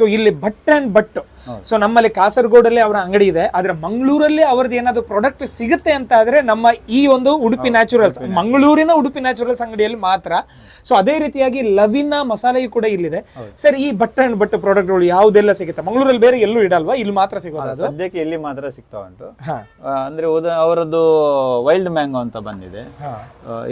So ಇಲ್ಲಿ Bhat and Bhat so ನಮ್ಮಲ್ಲಿ ಕಾಸರಗೋಡಲ್ಲಿ ಅವರ ಅಂಗಡಿ ಇದೆ. ಆದ್ರೆ ಮಂಗಳೂರಲ್ಲಿ ಅವ್ರದ್ದು ಏನಾದ್ರು ಪ್ರಾಡಕ್ಟ್ ಸಿಗುತ್ತೆ ಅಂತ ಆದ್ರೆ ನಮ್ಮ ಈ ಒಂದು ಉಡುಪಿ ನ್ಯಾಚುರಲ್ಸ್ ಮಂಗಳೂರಿನ ಉಡುಪಿ ನ್ಯಾಚುರಲ್ಸ್ ಅಂಗಡಿಯಲ್ಲಿ ಮಾತ್ರ. ಸೊ ಅದೇ ರೀತಿಯಾಗಿ ಲವಿನ ಮಸಾಲೆಯು ಕೂಡ ಇಲ್ಲಿದೆ. ಸರ್ ಈ ಭಟ್ ಅಂಡ್ ಭಟ್ ಪ್ರಾಡಕ್ಟ್ಗಳು ಯಾವುದೆಲ್ಲ ಸಿಗುತ್ತೆ? ಮಂಗಳೂರಲ್ಲಿ ಬೇರೆ ಎಲ್ಲೂ ಇಡಲ್ವಾ? ಇಲ್ಲಿ ಮಾತ್ರ ಸಿಗೋದು ಸದ್ಯಕ್ಕೆ ಇಲ್ಲಿ ಮಾತ್ರ ಸಿಗ್ತಾ ಉಂಟು. ಅಂದ್ರೆ ಅವರದ್ದು ವೈಲ್ಡ್ ಮ್ಯಾಂಗೋ ಅಂತ ಬಂದಿದೆ.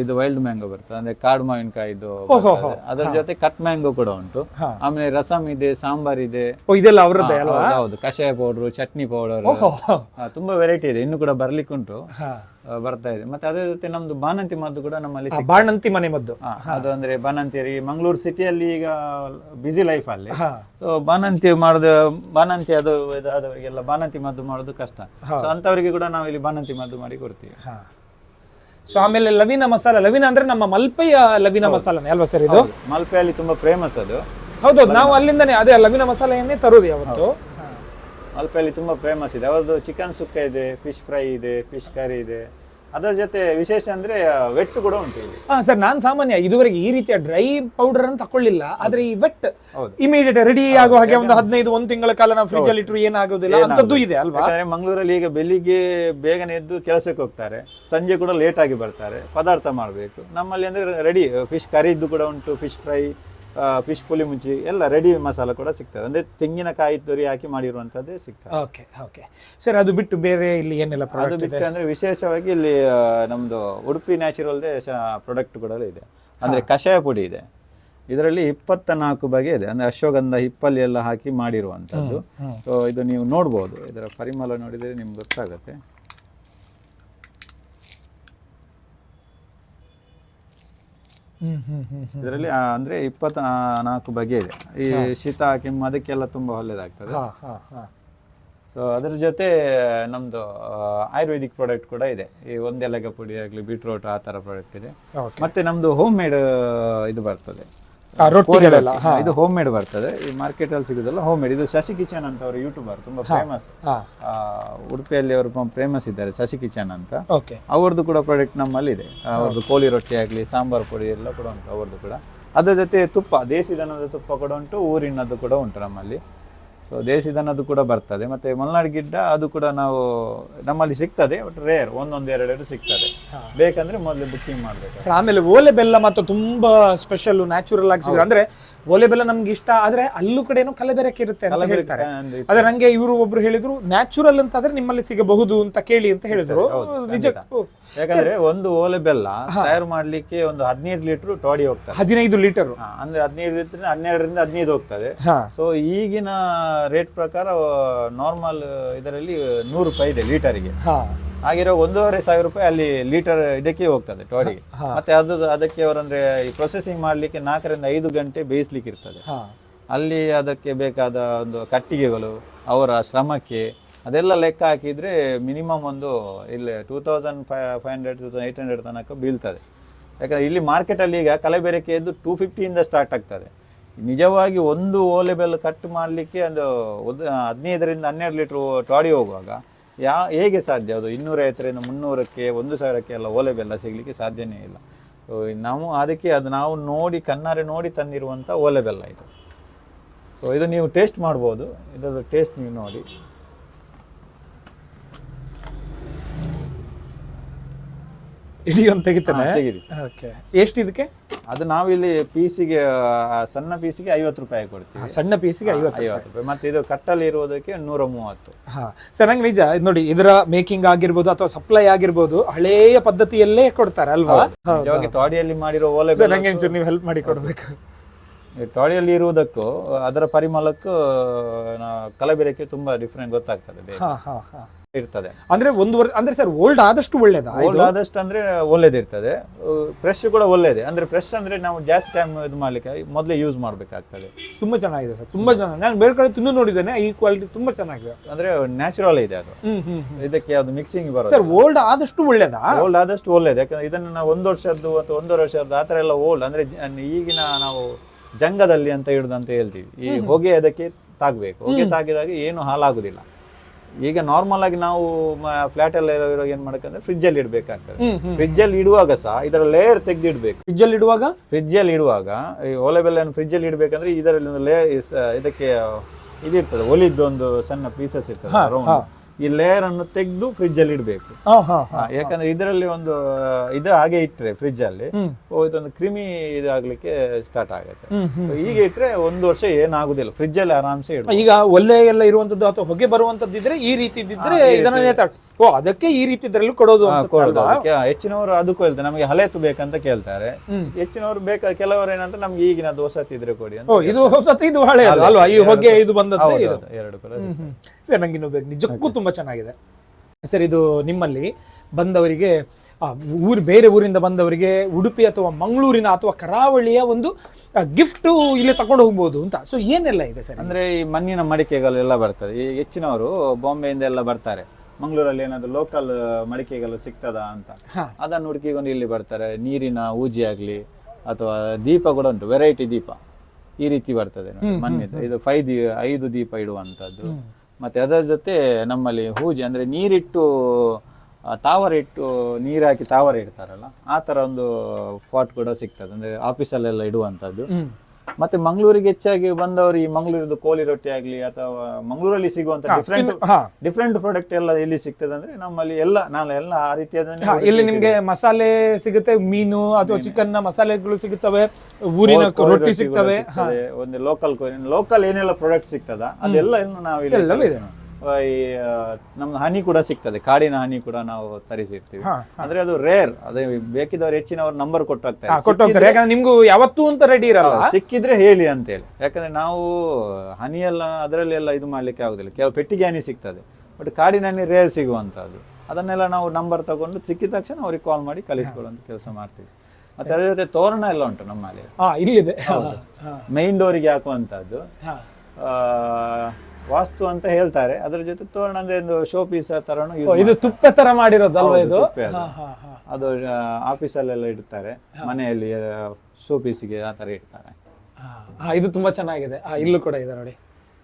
ಇದು ವೈಲ್ಡ್ ಮ್ಯಾಂಗೋ ಬರ್ತದೆ. ಅಂದ್ರೆ ಕಾಡು ಅದ್ರ ಬರ್ತದೆ. ಅದರ ಜೊತೆ ಕಟ್ ಮ್ಯಾಂಗೋ ಕೂಡ ಉಂಟು. ಆಮೇಲೆ ರಸಮ್ ಇದೆ ಸಾಂಬಾರ್ ಇದೆ. ಇದೆಲ್ಲ ಅವರದ್ದೇ ಅಲ್ವಾ ಹೌದು, ಕಷಾಯ ಪೌಡರ್ ಚಟ್ನಿ ಪೌಡರ್ ಓಹೋ ತುಂಬಾ ವೆರೈಟಿ ಇದೆ ಇನ್ನು ಕೂಡ ಬರ್ಲಿಕ್ಕುಂಟು ಹಾ. ಆ, ಬರ್ತಾ ಇದೆ. ಮತ್ತೆ ಅದೇ ಜೊತೆ ನಮ್ದು ಬಾಣಂತಿ ಮದ್ದು ಕೂಡ ನಮ್ಮಲ್ಲಿ ಸಿಗ್ತದೆ. ಬಾಣಂತಿ ಮನೆ ಮದ್ದು. ಆ, ಅದು ಅಂದ್ರೆ ಬಾಣಂತಿಯರಿ ಮಂಗಳೂರು ಸಿಟಿಯಲ್ಲಿ ಈಗ ಬಿಸಿ ಲೈಫ್ ಅಲ್ಲಿ. ಹಾ. ಸೊ ಬಾಣಂತಿ ಮಾಡುದ ಬಾಣಂತಿ ಅದು ಇದು ಎಲ್ಲ ಬಾಣಂತಿ ಮದ್ದು ಮಾಡೋದು ಕಷ್ಟ. ಸೊ ಅಂತವರಿಗೆ ಕೂಡ ನಾವು ಇಲ್ಲಿ ಬಾಣಂತಿ ಮದ್ದು ಮಾಡಿ ಕೊಡ್ತೀವಿ. ಹಾ. ಸೊ ಆಮೇಲೆ ಲವಿನ ಮಸಾಲ ಲವಿನ ಅಂದ್ರೆ ನಮ್ಮ ಮಲ್ಪೆಯ ಲವಿನ ಮಸಾಲನೇ ಅಲ್ವಾ ಸರ್ ಇದು? ಮಲ್ಪೆಯಲ್ಲಿ ತುಂಬಾ ಫೇಮಸ್ ಅದು. ಹೌದೌದು ನಾವು ಅಲ್ಲಿಂದನೇ ಅದೇ ಲವಿನ ಮಸಾಲೆಯನ್ನೇ ತರೋದು ಯಾವತ್ತು. ಮಲ್ಪೆಯಲ್ಲಿ ತುಂಬಾ ಫೇಮಸ್ ಇದೆ. ಅವ್ರದ್ದು ಚಿಕನ್ ಸುಕ್ಕ ಇದೆ ಫಿಶ್ ಫ್ರೈ ಇದೆ ಫಿಶ್ ಕರಿ ಇದೆ. ಅದರ ಜೊತೆ ವಿಶೇಷ ಅಂದ್ರೆ ವೆಟ್ ಕೂಡ ಉಂಟು ಇಲ್ಲಿ. ಹಾ ಸರ್ ನಾನ್ ಸಾಮಾನ್ಯ ಇದುವರೆಗೆ ಈ ರೀತಿಯ ಡ್ರೈ ಪೌಡರ್ ಅನ್ನು ತಕೊಳ್ಳಿಲ್ಲ ಆದ್ರೆ ಈ ವೆಟ್ ಹೌದು. ಇಮಿಡಿಯೇಟ್ ರೆಡಿ ಆಗೋ ಹಾಗೆ ಒಂದು ಹದಿನೈದು ಒಂದು ತಿಂಗಳ ಕಾಲ ನಾವು ಫ್ರಿಜ್ ಅಲ್ಲಿ ಇಟ್ಟರು ಏನಾಗೋದಿಲ್ಲ ಅಂತದ್ದು ಇದೆ ಅಲ್ವಾ? ಯಾಕಂದ್ರೆ ಮಂಗಳೂರಲ್ಲಿ ಈಗ ಬೆಳಿಗ್ಗೆ ಬೇಗನೆ ಎದ್ದು ಕೆಲಸಕ್ಕೆ ಹೋಗ್ತಾರೆ. ಸಂಜೆ ಕೂಡ ಲೇಟ್ ಆಗಿ ಬರ್ತಾರೆ. ಪದಾರ್ಥ ಮಾಡಬೇಕು. ನಮ್ಮಲ್ಲಿ ಅಂದ್ರೆ ರೆಡಿ ಫಿಶ್ ಕರಿದ್ದು ಕೂಡ ಉಂಟು ಫಿಶ್ ಫ್ರೈ ಫಿಶ್ ಪುಲಿ ಮುಂಚಿ ಎಲ್ಲ ರೆಡಿ ಮಸಾಲ ಕೂಡ ಸಿಗ್ತದೆ. ಅಂದ್ರೆ ತೆಂಗಿನಕಾಯಿ ತುರಿ ಹಾಕಿ ಮಾಡಿರುವಂತದ್ದೇ ಸಿಗ್ತದೆ. ಓಕೆ ಓಕೆ ಸರ್ ಅದು ಬಿಟ್ಟು ಬೇರೆ ಇಲ್ಲಿ ಏನೆಲ್ಲ ಅದು ಪ್ರಾಡಕ್ಟ್ ಬಿಟ್ಟು ಅಂದ್ರೆ ವಿಶೇಷವಾಗಿ ಇಲ್ಲಿ ನಮ್ದು ಉಡುಪಿ ನ್ಯಾಚುರಲ್ದೇ ಪ್ರಾಡಕ್ಟ್ ಕೂಡ ಇದೆ. ಅಂದ್ರೆ ಕಷಾಯ ಪುಡಿ ಇದೆ. ಇದರಲ್ಲಿ ಇಪ್ಪತ್ತ ನಾಲ್ಕು ಬಗೆ ಇದೆ. ಅಂದ್ರೆ ಅಶ್ವಗಂಧ ಹಿಪ್ಪಲ್ಲಿ ಎಲ್ಲ ಹಾಕಿ ಮಾಡಿರುವಂತದ್ದು. ಸೊ ಇದು ನೀವು ನೋಡ್ಬೋದು. ಇದರ ಪರಿಮಳ ನೋಡಿದ್ರೆ ನಿಮ್ಗೆ ಗೊತ್ತಾಗುತ್ತೆ ಹ್ಮ್ ಹ್ಮ್ ಹ್ಮ್ ಹ್ಮ್ ಇದರಲ್ಲಿ ಅಂದ್ರೆ ಇಪ್ಪತ್ತ ನಾಲ್ಕು ಬಗೆ ಇದೆ. ಈ ಶೀತ ಕೆಮ್ಮು ಅದಕ್ಕೆಲ್ಲ ತುಂಬಾ ಒಳ್ಳೇದಾಗ್ತದೆ. ಸೊ ಅದರ ಜೊತೆ ನಮ್ದು ಆಯುರ್ವೇದಿಕ್ ಪ್ರಾಡಕ್ಟ್ ಕೂಡ ಇದೆ. ಈ ಒಂದೆಲಗ ಪುಡಿ ಆಗಲಿ ಬೀಟ್ರೋಟ್ ಆ ತರ ಪ್ರಾಡಕ್ಟ್ ಇದೆ. ಮತ್ತೆ ನಮ್ದು ಹೋಮ್ ಮೇಡ್ ಇದು ಬರ್ತದೆ. ರೊಟ್ಟಿಗಳೆಲ್ಲ ಇದು ಹೋಮ್ ಮೇಡ್ ಬರ್ತದೆ. ಈ ಮಾರ್ಕೆಟ್ ಅಲ್ಲಿ ಸಿಗುದಲ್ಲ ಹೋಮ್ ಮೇಡ್ ಇದು ಶಶಿ ಕಿಚನ್ ಅಂತ ಅವರು ಯೂಟ್ಯೂಬರ್ ತುಂಬಾ ಫೇಮಸ್ ಉಡುಪಿಯಲ್ಲಿ ಅವರು ಫೇಮಸ್ ಇದ್ದಾರೆ ಶಶಿ ಕಿಚನ್ ಅಂತ. ಅವ್ರದ್ದು ಕೂಡ ಪ್ರಾಡಕ್ಟ್ ನಮ್ಮಲ್ಲಿ ಇದೆ ಅವ್ರದ್ದು ಕೋಳಿ ರೊಟ್ಟಿ ಆಗಲಿ ಸಾಂಬಾರ್ ಪುಡಿ ಎಲ್ಲ ಕೂಡ ಉಂಟು ಅವ್ರದ್ದು ಕೂಡ. ಅದರ ಜೊತೆ ತುಪ್ಪ ದೇಸಿ ದನದ ತುಪ್ಪ ಕೂಡ ಉಂಟು ಊರಿನದ್ದು ಕೂಡ ಉಂಟು ನಮ್ಮಲ್ಲಿ. ಸೊ ದೇಸಿ ದನದ್ದು ಕೂಡ ಬರ್ತದೆ. ಮತ್ತೆ ಮಲ್ನಾಡು ಗಿಡ್ಡ ಅದು ಕೂಡ ನಾವು ನಮ್ಮಲ್ಲಿ ಸಿಗ್ತದೆ ಬಟ್ ರೇರ್ ಒಂದೊಂದು ಎರಡೆರಡು ಸಿಗ್ತದೆ. ಬೇಕಂದ್ರೆ ಮೊದಲು ಬುಕ್ಕಿಂಗ್ ಮಾಡಬೇಕು. ಸರ್ ಆಮೇಲೆ ಓಲೆ ಬೆಲ್ಲ ಮಾತ್ರ ತುಂಬಾ ಸ್ಪೆಷಲ್ ನ್ಯಾಚುರಲ್ ಆಗಿ ಸಿಗುತ್ತೆ. ಅಂದ್ರೆ ಓಲೆ ಬೆಲ್ಲ ನಮ್ಗೆ ಇಷ್ಟ ಆದ್ರೆ ಅಲ್ಲೂ ಕಡೆನೂ ಕಲಬೆರಕೆ ಇರುತ್ತೆ ಅಂತ ಹೇಳ್ತಾರೆ. ಆದ್ರೆ ನಂಗೆ ಇವರು ಒಬ್ರು ಹೇಳಿದ್ರು ನ್ಯಾಚುರಲ್ ಅಂತ ಆದ್ರೆ ನಿಮ್ಮಲ್ಲಿ ಸಿಗಬಹುದು ಅಂತ ಕೇಳಿ ಅಂತ ಹೇಳಿದ್ರು. ನಿಜ ಯಾಕಂದ್ರೆ ಒಂದು ಓಲೆ ಬೆಲ್ಲ ತಯಾರು ಮಾಡ್ಲಿಕ್ಕೆ ಒಂದು ಹದಿನೈದು ಲೀಟರ್ ಟೋಡಿ ಹೋಗ್ತದೆ. ಹದಿನೈದು ಲೀಟರ್. ಅಂದ್ರೆ ಹದಿನೈದು ಲೀಟರ್ ಹನ್ನೆರಡರಿಂದ ಹದಿನೈದು ಹೋಗ್ತದೆ. ಸೊ ಈಗಿನ ರೇಟ್ ಪ್ರಕಾರ ನಾರ್ಮಲ್ ಇದರಲ್ಲಿ ನೂರು ರೂಪಾಯಿ ಇದೆ ಲೀಟರಿಗೆ. ಆಗಿರೋ ಒಂದೂವರೆ ಸಾವಿರ ರೂಪಾಯಿ ಅಲ್ಲಿ ಲೀಟರ್ ಇದಕ್ಕೆ ಹೋಗ್ತದೆ ಟೋಡಿಗೆ. ಮತ್ತೆ ಅದು ಅದಕ್ಕೆ ಅವರಂದ್ರೆ ಈ ಪ್ರೊಸೆಸಿಂಗ್ ಮಾಡ್ಲಿಕ್ಕೆ ನಾಲ್ಕರಿಂದ ಐದು ಗಂಟೆ ಬೇಯಿಸ್ಲಿಕ್ಕೆ ಇರ್ತದೆ. ಅಲ್ಲಿ ಅದಕ್ಕೆ ಬೇಕಾದ ಒಂದು ಕಟ್ಟಿಗೆಗಳು ಅವರ ಶ್ರಮಕ್ಕೆ ಅದೆಲ್ಲ ಲೆಕ್ಕ ಹಾಕಿದ್ರೆ ಮಿನಿಮಮ್ ಒಂದು ಇಲ್ಲಿ two thousand fi five hundred two thousand eight hundred ತನಕ ಬೀಳ್ತದೆ. ಯಾಕಂದ್ರೆ ಇಲ್ಲಿ ಮಾರ್ಕೆಟಲ್ಲಿ ಈಗ ಕಲಬೆರಕೆಯದ್ದು ಟೂ ಫಿಫ್ಟಿಯಿಂದ ಸ್ಟಾರ್ಟ್ ಆಗ್ತದೆ. ನಿಜವಾಗಿ ಒಂದು ಓಲೆ ಬೆಲ್ಲ ಕಟ್ ಮಾಡಲಿಕ್ಕೆ ಒಂದು ಒಂದು ಹದಿನೈದರಿಂದ ಹನ್ನೆರಡು ಲೀಟ್ರ್ ಟಾಡಿ ಹೋಗುವಾಗ ಯಾ, ಹೇಗೆ ಸಾಧ್ಯ? ಅದು ಇನ್ನೂರೈವತ್ತರಿಂದ ಮುನ್ನೂರಕ್ಕೆ, ಒಂದು ಸಾವಿರಕ್ಕೆ ಎಲ್ಲ ಓಲೆ ಬೆಲ್ಲ ಸಿಗಲಿಕ್ಕೆ ಸಾಧ್ಯನೇ ಇಲ್ಲ. ಸೊ ನಾವು ಅದಕ್ಕೆ ಅದು ನಾವು ನೋಡಿ, ಕಣ್ಣಾರೆ ನೋಡಿ ತಂದಿರುವಂಥ ಓಲೆ ಬೆಲ್ಲ ಇದು. ಸೊ ಇದು ನೀವು ಟೇಸ್ಟ್ ಮಾಡ್ಬೋದು. ಇದರ ಟೇಸ್ಟ್ ನೀವು ನೋಡಿ. ಇಡೀ ಒಂದು ತೆಗಿತಾನೆ? ತೆಗೀರಿ. ಓಕೆ ಎಷ್ಟು ಇದಕ್ಕೆ? ಅದು ನಾವಿಲ್ಲಿ ಪೀಸಿಗೆ ಸಣ್ಣ ಪೀಸಿಗೆ ಐವತ್ತು ರೂಪಾಯಿ ಕೊಡ್ತೀವಿ. ಸಣ್ಣ ಪೀಸಿಗೆ ಐವತ್ತು ಐವತ್ತು ರೂಪಾಯಿ. ಮತ್ತೆ ಇದು ಕಟ್ಟಲ್ಲಿ ಇರುವುದಕ್ಕೆ ನೂರ ಮೂವತ್ತು ಹಾ ಸರ್ ನಂಗೆ ನಿಜ ಇದ್ ನೋಡಿ ಇದರ ಮೇಕಿಂಗ್ ಆಗಿರ್ಬೋದು ಅಥವಾ ಸಪ್ಲೈ ಆಗಿರ್ಬೋದು ಹಳೆಯ ಪದ್ಧತಿಯಲ್ಲೇ ಕೊಡ್ತಾರೆ ಅಲ್ವಾ? ನಿಜವಾಗಿ ಟಾಡಿಯಲ್ಲಿ ಮಾಡಿರೋ ಓಲೆ ನಂಗೆ ಒಂಚೂರು ನೀವು ಹೆಲ್ಪ್ ಮಾಡಿ ಕೊಡ್ಬೇಕು. ಟಾಡಿಯಲ್ಲಿ ಇರುವುದಕ್ಕೂ ಅದರ ಪರಿಮಳಕ್ಕೂ ಕಲಬೆರಕೆ ತುಂಬಾ ಡಿಫ್ರೆಂಟ್ ಗೊತ್ತಾಗ್ತದೆ ಇರ್ತದೆ. ಅಂದ್ರೆ ಒಂದು ವರ್ಷ ಅಂದ್ರೆ ಸರ್ ಓಲ್ಡ್ ಆದಷ್ಟು ಒಳ್ಳೇದಾ ಓಲ್ಡ್ ಆದಷ್ಟು ಅಂದ್ರೆ ಒಳ್ಳೇದಿರ್ತದೆ. ಫ್ರೆಶ್ ಕೂಡ ಒಳ್ಳೇದೆ. ಅಂದ್ರೆ ಫ್ರೆಶ್ ಅಂದ್ರೆ ನಾವು ಜಾಸ್ತಿ ಟೈಮ್ ಇದು ಮಾಡ್ಲಿಕ್ಕೆ ಮೊದಲೇ ಯೂಸ್ ಮಾಡ್ಬೇಕಾಗ್ತದೆ. ತುಂಬಾ ಚೆನ್ನಾಗಿದೆ ಸರ್ ತುಂಬಾ ಚೆನ್ನಾಗಿ ನಾನು ಬೇರೆ ಕಡೆ ತಿಂದು ನೋಡಿದ್ದೇನೆ ಈ ಕ್ವಾಲಿಟಿ ತುಂಬಾ ಚೆನ್ನಾಗಿದೆ. ಅಂದ್ರೆ ನ್ಯಾಚುರಲ್ ಇದೆ ಅದು. ಇದಕ್ಕೆ ಯಾವ್ದು ಮಿಕ್ಸಿಂಗ್ ಬರೋದು ಸರ್ ಓಲ್ಡ್ ಆದಷ್ಟು ಒಳ್ಳೇದ? ಓಲ್ಡ್ ಆದಷ್ಟು ಒಳ್ಳೇದು. ಯಾಕಂದ್ರೆ ಇದನ್ನ ನಾವು ಒಂದು ವರ್ಷದ್ದು ಅಥವಾ ಒಂದೂವರೆ ವರ್ಷದ್ದು ಆ ಥರ ಎಲ್ಲ ಓಲ್ಡ್ ಅಂದ್ರೆ ಈಗಿನ ನಾವು ಜಂಗದಲ್ಲಿ ಅಂತ ಹಿಡಿದಂತ ಹೇಳ್ತೀವಿ. ಈ ಹೊಗೆ ಅದಕ್ಕೆ ತಾಗ್ಬೇಕು. ಹೊಗೆ ತಾಗಿದಾಗ ಏನು ಹಾಳಾಗುದಿಲ್ಲ. ಈಗ ನಾರ್ಮಲ್ ಆಗಿ ನಾವು ಫ್ಲಾಟ್ ಎಲ್ಲ ಇರೋ ಏನ್ ಮಾಡಬೇಕಂದ್ರೆ ಫ್ರಿಜ್ ಅಲ್ಲಿ ಇಡಬೇಕಾಗ್ತದೆ. ಫ್ರಿಜ್ ಅಲ್ಲಿ ಇಡುವಾಗ ಸಹ ಇದರ ಲೇಯರ್ ತೆಗೆದಿಡ್ಬೇಕು. ಫ್ರಿಜ್ ಅಲ್ಲಿ ಇಡುವಾಗ? ಫ್ರಿಜ್ ಅಲ್ಲಿ ಇಡುವಾಗ ಈ ಓಲೆ ಬೆಲ್ಲ ಫ್ರಿಜ್ ಅಲ್ಲಿ ಇಡಬೇಕಂದ್ರೆ ಇದರಲ್ಲಿ ಒಂದು ಲೇ ಇದಕ್ಕೆ ಇದಿರ್ತದೆ ಒಲಿದ್ದು ಒಂದು ಸಣ್ಣ ಪೀಸಸ್ ಇರ್ತದೆ. ಈ ಲೇಯರ್ ಅನ್ನು ತೆಗೆದು ಫ್ರಿಜ್ ಅಲ್ಲಿ ಇಡಬೇಕು. ಯಾಕಂದ್ರೆ ಇದರಲ್ಲಿ ಒಂದು ಇದು ಹಾಗೆ ಇಟ್ರೆ ಫ್ರಿಜ್ ಅಲ್ಲಿ ಇದೊಂದು ಕ್ರಿಮಿ ಇದಾಗ್ಲಿಕ್ಕೆ ಸ್ಟಾರ್ಟ್ ಆಗುತ್ತೆ. ಹೀಗೆ ಇಟ್ರೆ ಒಂದು ವರ್ಷ ಏನಾಗುದಿಲ್ಲ. ಫ್ರಿಜ್ ಅಲ್ಲಿ ಆರಾಮ್ಸೆ ಇಡ್ಬೋದು. ಈಗ ಒಳ್ಳೆ ಎಲ್ಲ ಇರುವಂತದ್ದು ಅಥವಾ ಹೊಗೆ ಬರುವಂತದ್ದು ಇದ್ರೆ ಈ ರೀತಿ ಇದ್ರೆ ಇದನ್ನ ಓ ಅದಕ್ಕೆ ಈ ರೀತಿ ಇದ್ರಲ್ಲೂ ಕೊಡೋದು. ಕೊಡೋದು ಅದಕ್ಕೆ ಹೆಚ್ಚಿನವರು ಅದಕ್ಕೂ ಹೇಳ್ತಾರೆ. ನಮಗೆ ಹಳೆತು ಬೇಕಂತ ಕೇಳ್ತಾರೆ. ಹೆಚ್ಚಿನವರು ಬೇಕಾ ಕೆಲವರು ಏನಂತ ನಮ್ಗೆ ಈಗಿನ ಹೊಸತಿ ಇದ್ರೆ ಕೊಡಿ ಅಂತ ಓ ಇದು ಹೊಸತು ಇದು ಹಳೆಯದು ಅಲ್ವಾ? ಈ ಹೊಗೆ ಇದು ಬಂದದ್ದು ಇದು. ಎರಡು ಕಲರ್. ಸರ್ ನಂಗೆ ಇನ್ನು ಬೇಕು. ನಿಜಕ್ಕೂ ತುಂಬಾ ಚೆನ್ನಾಗಿದೆ. ಸರ್ ಇದು ನಿಮ್ಮಲ್ಲಿ ಬಂದವರಿಗೆ ಊರು ಬೇರೆ ಊರಿಂದ ಬಂದವರಿಗೆ ಉಡುಪಿ ಅಥವಾ ಮಂಗಳೂರಿನ ಅಥವಾ ಕರಾವಳಿಯ ಒಂದು ಗಿಫ್ಟ್ ಇಲ್ಲಿ ತಗೊಂಡು ಹೋಗ್ಬೋದು ಅಂತ. ಸೊ ಏನೆಲ್ಲ ಇದೆ ಸರ್? ಅಂದ್ರೆ ಈ ಮಣ್ಣಿನ ಮಡಿಕೆಗಳೆಲ್ಲ ಬರ್ತದೆ. ಈ ಹೆಚ್ಚಿನವರು ಬಾಂಬೆಯಿಂದ ಎಲ್ಲ ಬರ್ತಾರೆ. ಮಂಗಳೂರಲ್ಲಿ ಏನಾದ್ರು ಲೋಕಲ್ ಮಡಿಕೆಗಳು ಸಿಗ್ತದಾ ಅಂತ. ಅದನ್ನ ಹುಡುಕಿಕೊಂಡು ಇಲ್ಲಿ ಬರ್ತಾರೆ. ನೀರಿನ ಊಜಿ ಆಗ್ಲಿ ಅಥವಾ ದೀಪ ಕೂಡ ಉಂಟು. ವೆರೈಟಿ ದೀಪ. ಈ ರೀತಿ ಬರ್ತದೆ ಮಣ್ಣಿದ್ದು. ಇದು ಫೈವ್ ದೀ ಐದು ದೀಪ ಇಡುವಂತದ್ದು ಮತ್ತೆ ಅದರ ಜೊತೆ ನಮ್ಮಲ್ಲಿ ಹೂಜಿ ಅಂದ್ರೆ ನೀರಿಟ್ಟು ತಾವರ ಇಟ್ಟು ನೀರು ಹಾಕಿ ತಾವರ ಇಡ್ತಾರಲ್ಲ ಆ ತರ ಒಂದು ಪಾಟ್ ಕೂಡ ಸಿಗ್ತದೆ. ಅಂದ್ರೆ ಆಫೀಸಲ್ಲೆಲ್ಲ ಇಡುವಂತದ್ದು ಮತ್ತೆ ಮಂಗಳೂರಿಗೆ ಹೆಚ್ಚಾಗಿ ಬಂದವರು ಈ ಮಂಗಳೂರಿದ್ದು ಕೋಳಿ ರೊಟ್ಟಿ ಆಗಲಿ ಅಥವಾ ಮಂಗಳೂರಲ್ಲಿ ಸಿಗುವಂತ ಡಿಫ್ರೆಂಟ್ ಡಿಫ್ರೆಂಟ್ ಪ್ರಾಡಕ್ಟ್ ಎಲ್ಲ ಎಲ್ಲಿ ಸಿಗ್ತದೆ ಅಂದ್ರೆ ನಮ್ಮಲ್ಲಿ ಎಲ್ಲ ನಾನು ಎಲ್ಲ ಆ ರೀತಿಯಾದ ಇಲ್ಲಿ ನಿಮ್ಗೆ ಮಸಾಲೆ ಸಿಗುತ್ತೆ ಮೀನು ಅಥವಾ ಚಿಕನ್ನ ಮಸಾಲೆಗಳು ಸಿಗುತ್ತವೆ ಊರಿನ ರೊಟ್ಟಿ ಸಿಗ್ತವೆ ಒಂದು ಲೋಕಲ್ ಲೋಕಲ್ ಏನೆಲ್ಲ ಪ್ರಾಡಕ್ಟ್ ಸಿಗ್ತದ ಅದೆಲ್ಲ ಇನ್ನು ನಾವು ಇಲ್ಲಿ ಈ ನಮ್ದು ಹನಿ ಕೂಡ ಸಿಗ್ತದೆ. ಕಾಡಿನ ಹನಿ ಕೂಡ ನಾವು ತರಿಸಿರ್ತೀವಿ. ಅಂದ್ರೆ ಅದು ರೇರ್ ಅದೇ ಬೇಕಿದವರು ಹೆಚ್ಚಿನವರು ನಂಬರ್ ಕೊಟ್ಟಾಗ್ತಾರೆ. ಯಾಕಂದ್ರೆ ನಿಮ್ಗೂ ಯಾವತ್ತೂ ಅಂತ ರೆಡಿ ಇರಲ್ಲ. ಸಿಕ್ಕಿದ್ರೆ ಹೇಳಿ ಅಂತ ಹೇಳಿ ಯಾಕಂದ್ರೆ ನಾವು ಹನಿ ಎಲ್ಲ ಅದರಲ್ಲಿ ಎಲ್ಲ ಇದು ಮಾಡ್ಲಿಕ್ಕೆ ಆಗುದಿಲ್ಲ. ಕೆಲವು ಪೆಟ್ಟಿಗೆ ಹನಿ ಸಿಗ್ತದೆ. ಬಟ್ ಕಾಡಿನ ಹನಿ ರೇರ್ ಸಿಗುವಂತದ್ದು ಅದನ್ನೆಲ್ಲ ನಾವು ನಂಬರ್ ತಗೊಂಡು ಸಿಕ್ಕಿದ ತಕ್ಷಣ ಅವ್ರಿಗೆ ಕಾಲ್ ಮಾಡಿ ಕಲಿಸ್ಕೊಳ್ಳುವಂತ ಕೆಲಸ ಮಾಡ್ತೀವಿ. ಮತ್ತೆ ಅದರ ಜೊತೆ ತೋರಣ ಎಲ್ಲ ಉಂಟು ನಮ್ಮಲ್ಲಿ ಇಲ್ಲಿದೆ. ಮೈನ್ ಡೋರಿಗೆ ಹಾಕುವಂತದ್ದು ವಾಸ್ತು ಅಂತ ಹೇಳ್ತಾರೆ. ಅದ್ರ ಜೊತೆ ತೋರಣ ಅಂದ್ರೆ ಒಂದು ಶೋ ಪೀಸ್ ತರನು ಇದು ತುಪ್ಪೆ ತರ ಮಾಡಿರೋದಲ್ವಾ ಇದು? ಅದು. ಆಫೀಸಲ್ಲೆಲ್ಲ ಇಡ್ತಾರೆ. ಮನೆಯಲ್ಲಿ ಶೋ ಪೀಸ್ಗೆ ಆ ತರ ಇಡ್ತಾರೆ. ಇದು ತುಂಬಾ ಚೆನ್ನಾಗಿದೆ. ಇಲ್ಲೂ ಕೂಡ ಇದೆ ನೋಡಿ.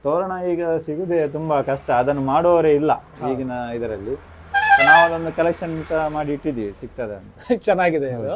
ತೋರಣ ಈಗ ಸಿಗುದೇ ತುಂಬಾ ಕಷ್ಟ. ಅದನ್ನು ಮಾಡುವವರೇ ಇಲ್ಲ ಈಗಿನ ಇದರಲ್ಲಿ. ನಾವು ಅದೊಂದು ಕಲೆಕ್ಷನ್ ಮಾಡಿ ಇಟ್ಟಿದ್ದೀವಿ ಸಿಗ್ತದೆ ಅಂತ. ಚೆನ್ನಾಗಿದೆ ಅದು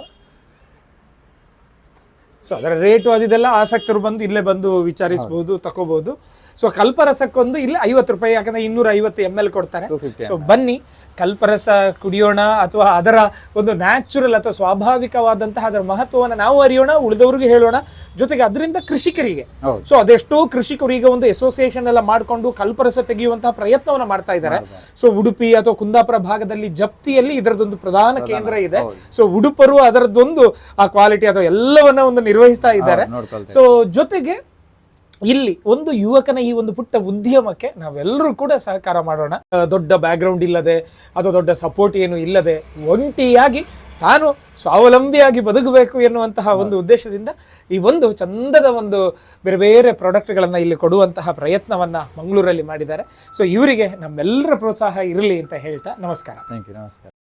ಸೊ ಅದರ ರೇಟು ಅದಿದೆಲ್ಲ ಆಸಕ್ತರು ಬಂದು ಇಲ್ಲೇ ಬಂದು ವಿಚಾರಿಸಬಹುದು ತಕೋಬಹುದು ಸೊ ಕಲ್ಪರಸಕ್ಕೊಂದು ಇಲ್ಲಿ ಐವತ್ತು ರೂಪಾಯಿ ಯಾಕಂದ್ರೆ ಇನ್ನೂರ ಐವತ್ತು ಎಂ ಎಲ್ ಕೊಡ್ತಾರೆ ಸೊ ಬನ್ನಿ ಕಲ್ಪರಸ ಕುಡಿಯೋಣ ಅಥವಾ ಅದರ ಒಂದು ನ್ಯಾಚುರಲ್ ಅಥವಾ ಸ್ವಾಭಾವಿಕವಾದಂತಹ ಅದರ ಮಹತ್ವವನ್ನು ನಾವು ಅರಿಯೋಣ ಉಳಿದವ್ರಿಗೆ ಹೇಳೋಣ. ಜೊತೆಗೆ ಅದರಿಂದ ಕೃಷಿಕರಿಗೆ. ಸೊ ಅದೆಷ್ಟೋ ಕೃಷಿಕರು ಈಗ ಒಂದು ಅಸೋಸಿಯೇಷನ್ ಎಲ್ಲ ಮಾಡಿಕೊಂಡು ಕಲ್ಪರಸ ತೆಗೆಯುವಂತಹ ಪ್ರಯತ್ನವನ್ನ ಮಾಡ್ತಾ ಇದ್ದಾರೆ. ಸೊ ಉಡುಪಿ ಅಥವಾ ಕುಂದಾಪುರ ಭಾಗದಲ್ಲಿ ಜಪ್ತಿಯಲ್ಲಿ ಇದರದೊಂದು ಪ್ರಧಾನ ಕೇಂದ್ರ ಇದೆ. ಸೊ ಉಡುಪರು ಅದರದ್ದೊಂದು ಆ ಕ್ವಾಲಿಟಿ ಅಥವಾ ಎಲ್ಲವನ್ನ ಒಂದು ನಿರ್ವಹಿಸ್ತಾ ಇದ್ದಾರೆ. ಸೊ ಜೊತೆಗೆ ಇಲ್ಲಿ ಒಂದು ಯುವಕನ ಈ ಒಂದು ಪುಟ್ಟ ಉದ್ಯಮಕ್ಕೆ ನಾವೆಲ್ಲರೂ ಕೂಡ ಸಹಕಾರ ಮಾಡೋಣ. ದೊಡ್ಡ ಬ್ಯಾಕ್ಗ್ರೌಂಡ್ ಇಲ್ಲದೆ ಅಥವಾ ದೊಡ್ಡ ಸಪೋರ್ಟ್ ಏನು ಇಲ್ಲದೆ ಒಂಟಿಯಾಗಿ ತಾನು ಸ್ವಾವಲಂಬಿಯಾಗಿ ಬದುಕಬೇಕು ಎನ್ನುವಂತಹ ಒಂದು ಉದ್ದೇಶದಿಂದ ಈ ಒಂದು ಚಂದದ ಒಂದು ಬೇರೆ ಬೇರೆ ಪ್ರಾಡಕ್ಟ್ಗಳನ್ನು ಇಲ್ಲಿ ಕೊಡುವಂತಹ ಪ್ರಯತ್ನವನ್ನ ಮಂಗಳೂರಲ್ಲಿ ಮಾಡಿದ್ದಾರೆ. ಸೊ ಇವರಿಗೆ ನಮ್ಮೆಲ್ಲರ ಪ್ರೋತ್ಸಾಹ ಇರಲಿ ಅಂತ ಹೇಳ್ತಾ ನಮಸ್ಕಾರ. ಥ್ಯಾಂಕ್ ಯು ನಮಸ್ಕಾರ.